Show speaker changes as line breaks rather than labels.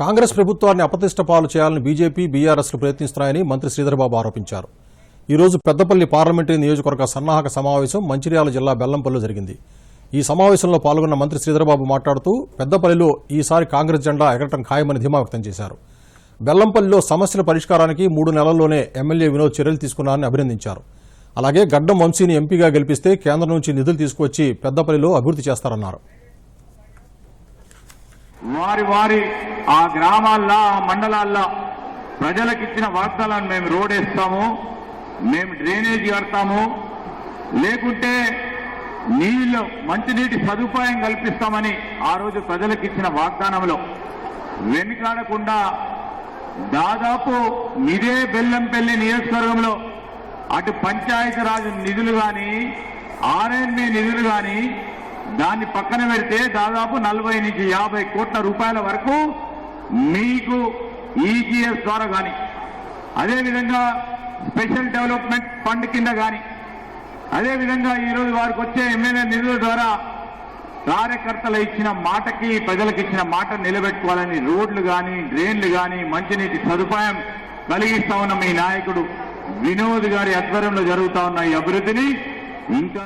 కాంగ్రెస్ ప్రభుత్వాన్ని అపతిష్ట పాలు చేయాలని బీజేపీ బీఆర్ఎస్లు ప్రయత్నిస్తున్నాయని మంత్రి శ్రీధర్బాబు ఆరోపించారు. ఈరోజు పెద్దపల్లి పార్లమెంటరీ నియోజకవర్గ సన్నాహక సమావేశం మంచిర్యాల జిల్లా బెల్లంపల్లిలో జరిగింది. ఈ సమావేశంలో పాల్గొన్న మంత్రి శ్రీధర్బాబు మాట్లాడుతూ పెద్దపల్లిలో ఈసారి కాంగ్రెస్ జెండా ఎగరటం ఖాయమని ధీమా వ్యక్తం చేశారు. బెల్లంపల్లిలో సమస్యల పరిష్కారానికి మూడు నెలల్లోనే ఎమ్మెల్యే వినోద్ చర్యలు తీసుకున్నారని అభినందించారు. అలాగే గడ్డం వంశీని ఎంపీగా గెలిపిస్తే కేంద్రం నుంచి నిధులు తీసుకువచ్చి పెద్దపల్లిలో అభివృద్ధి చేస్తారన్నారు.
వారి వారి ఆ గ్రామాల్లో ఆ మండలాల్లో ప్రజలకు ఇచ్చిన వాగ్దానాన్ని మేము రోడ్ వేస్తాము మేము డ్రైనేజీ కడతాము. లేకుంటే నీళ్ళు మంచినీటి సదుపాయం కల్పిస్తామని ఆ రోజు ప్రజలకు ఇచ్చిన వాగ్దానంలో. వెనుకాడకుండా దాదాపు ఇదే బెల్లంపల్లి నియోజకవర్గంలో అటు పంచాయతీరాజ్ నిధులు కానీ ఆర్ఎన్బి నిధులు కానీ దాన్ని పక్కన పెడితే దాదాపు నలభై నుంచి యాభై కోట్ల రూపాయల వరకు మీకు ఈజీఎస్ ద్వారా కానీ అదేవిధంగా స్పెషల్ డెవలప్మెంట్ ఫండ్ కింద కానీ అదేవిధంగా ఈరోజు వారికి వచ్చే ఎమ్మెల్యే నిధుల ద్వారా కార్యకర్తలు ఇచ్చిన మాటకి ప్రజలకు ఇచ్చిన మాట నిలబెట్టుకోవాలని రోడ్లు కానీ డ్రైన్లు కానీ మంచినీటి సదుపాయం కలిగిస్తా ఉన్న మీ నాయకుడు వినోద్ గారి ఆధ్వర్యంలో జరుగుతా ఉన్న ఈ అభివృద్ధిని ఇంకా